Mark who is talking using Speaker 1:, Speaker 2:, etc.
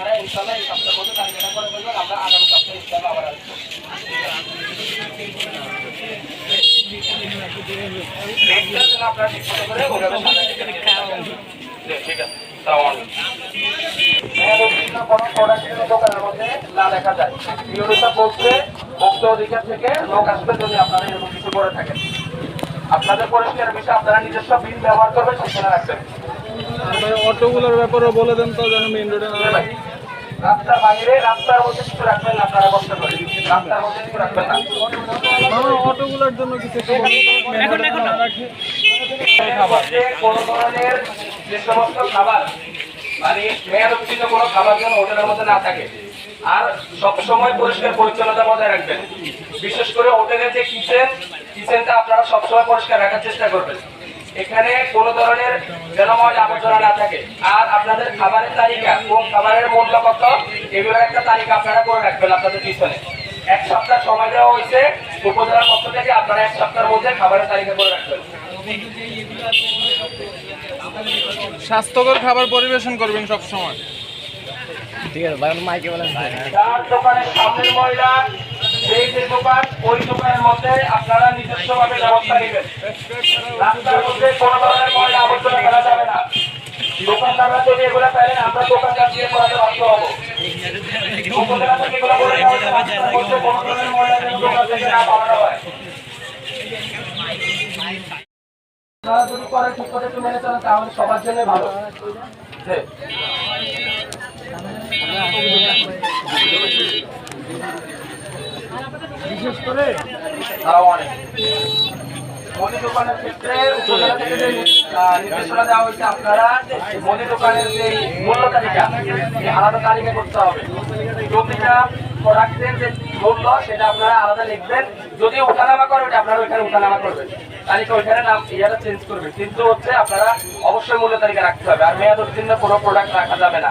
Speaker 1: আপনারা ইনশাল্লাহ এই সপ্তাহের মধ্যে তালিকাটা করে আমরা আগামী সপ্তাহে ইনশাল্লাহ আবার আসব। আপনারা ঠিক করে ঠিক আছে হ্যাঁ, কোনো প্রোডাক্টের না দেখা যায়। বলতে মুক্ত অধিকার থেকে লোক আসবে যদি আপনারা এরকম কিছু করে থাকেন। আপনাদের পরিষ্কার বিষয়ে আপনারা নিজস্ব বিল ব্যবহার করবেন সেখানে রাখবেন।
Speaker 2: অটোগুলোর ব্যাপারে বলে দেন তো যেন মেইন রোডে না
Speaker 1: ভাই, রাস্তার বাইরে রাস্তার মধ্যে কিছু রাখবেন না আপনারা কষ্ট করে রাস্তার মধ্যে কিছু রাখবেন না।
Speaker 2: অটোগুলোর জন্য কিছু
Speaker 1: কোনো ধরনের যে সমস্ত খাবার মানে মেয়াদ কোনো খাবার যেন হোটেলের মধ্যে না থাকে আর সব সময় পরিষ্কার পরিচ্ছন্নতা বজায় রাখবেন। বিশেষ করে হোটেলের যে কিচেন কিচেনটা আপনারা সবসময় পরিষ্কার রাখার চেষ্টা করবেন। এখানে কোনো ধরনের যেন ময়লা আবর্জনা না থাকে। আর আপনাদের খাবারের তালিকা কোন খাবারের মূল্য কত এগুলোর একটা তালিকা আপনারা করে রাখবেন আপনাদের পিছনে। এক সপ্তাহ সময় দেওয়া হয়েছে উপজেলার পক্ষ থেকে আপনারা এক সপ্তাহের মধ্যে খাবারের তালিকা করে রাখবেন।
Speaker 2: স্বাস্থ্যকর খাবার পরিবেশন করবেন সব সময়
Speaker 1: যার দোকানের সামনের ময়লা সেই যে দোকান ওই দোকানের মধ্যে আপনারা নিজস্ব ভাবে ব্যবস্থা নেবেন। রাস্তার মধ্যে কোনো ধরনের ময়লা আবর্জনা ফেলা যাবে না। এগুলো ফেলেন, আমরা দোকানদার দিয়ে করাতে বাধ্য হব। আপনারা যদি করেন, ঠিক করে একটু তাহলে সবার জন্য ভালো। বিশেষ করে মুদি দোকানের ক্ষেত্রে নির্দেশনা দেওয়া হয়েছে আপনারা মুদি দোকানের যে মূল্য তালিকা আলাদা তালিকা করতে হবে যে মূল্য সেটা আপনারা আলাদা লিখবেন যদি ওঠানামা করে ওটা আপনারা ওইখানে ওঠানামা করবেন তালিকা ওইখানে নাম ইয়াটা চেঞ্জ করবেন কিন্তু হচ্ছে আপনারা অবশ্যই মূল্য তালিকা রাখতে হবে আর মেয়াদ উত্তীর্ণ কোনো প্রোডাক্ট রাখা যাবে না